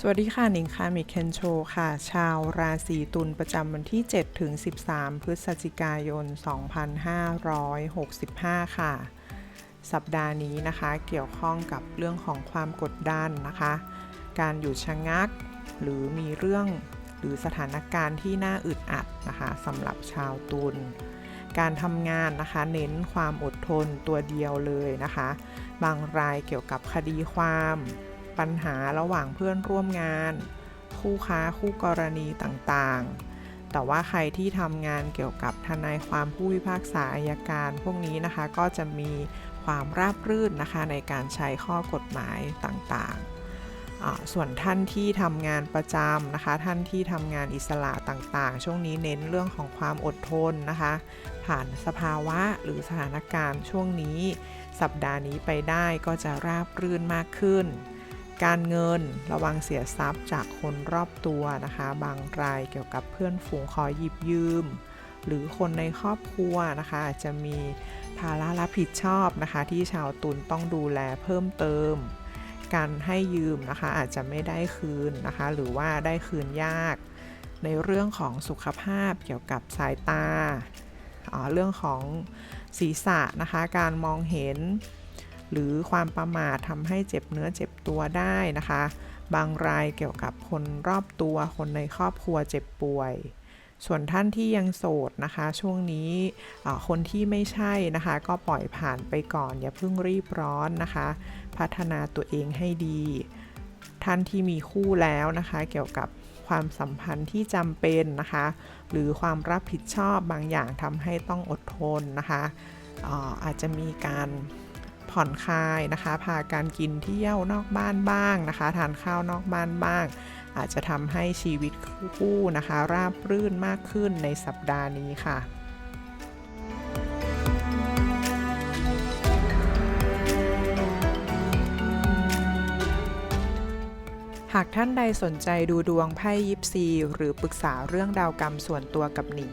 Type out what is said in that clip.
สวัสดีค่ะหนิงค่ะมิเคนโชค่ะ ชาวราศีตุลประจำวันที่ 7 ถึง 13 พฤศจิกายน 2565 ค่ะ สัปดาห์นี้นะคะเกี่ยวข้องกับเรื่องของความกดดันนะคะ การหยุดชะงัก หรือมีเรื่องหรือสถานการณ์ที่น่าอึดอัดนะคะสำหรับชาวตุลการทำงานนะคะเน้นความอดทนตัวเดียวเลยนะคะ บางรายเกี่ยวกับคดีความ ปัญหาระหว่างเพื่อนร่วมงาน คู่ค้าคู่กรณีต่างๆ แต่ว่าใครที่ทำงานเกี่ยวกับทนายความผู้พิพากษาอายการพวกนี้นะคะก็จะมีความราบรื่นนะคะในการใช้ข้อกฎหมายต่างๆส่วนท่านที่ทำงานประจำนะคะ ท่านที่ทำงานอิสระต่างๆ ช่วงนี้เน้นเรื่องของความอดทนนะคะ ผ่านสภาวะหรือสถานการณ์ช่วงนี้ สัปดาห์นี้ไปได้ก็จะราบรื่นมากขึ้น การเงินระวังเสียทรัพย์จากคนรอบตัวนะคะ บางรายเกี่ยวกับเพื่อนฝูงขอหยิบยืม หรือคนในครอบครัวนะคะอาจจะมีภาระรับผิดชอบนะคะ ที่ชาวตุลต้องดูแลเพิ่มเติม การให้ยืมนะคะอาจจะไม่ได้คืนนะคะ หรือว่าได้คืนยาก ในเรื่องของสุขภาพเกี่ยวกับสายตาเรื่องของศีรษะนะคะ การมองเห็น หรือความประมาททำให้เจ็บเนื้อเจ็บตัวได้นะคะ บางรายเกี่ยวกับคนรอบตัวคนในครอบครัวเจ็บป่วย ส่วนท่านที่ยังโสดนะคะ ช่วงนี้คนที่ไม่ใช่นะคะ ก็ปล่อยผ่านไปก่อน อย่าเพิ่งรีบร้อนนะคะ พัฒนาตัวเองให้ดี ท่านที่มีคู่แล้วนะคะ เกี่ยวกับความสัมพันธ์ที่จำเป็นนะคะ หรือความรับผิดชอบบางอย่างทำให้ต้องอดทนนะคะอาอาจจะมีการ ผ่อนคลายนะคะ พาการกินเที่ยวนอกบ้านบ้างนะคะ ทานข้าวนอกบ้านบ้าง อาจจะทำให้ชีวิตคู่นะคะ ราบรื่นมากขึ้นในสัปดาห์นี้ค่ะหากท่านใดสนใจดูดวงไพ่ยิปซี หรือปรึกษาเรื่องดาวกรรมส่วนตัวกับหนิง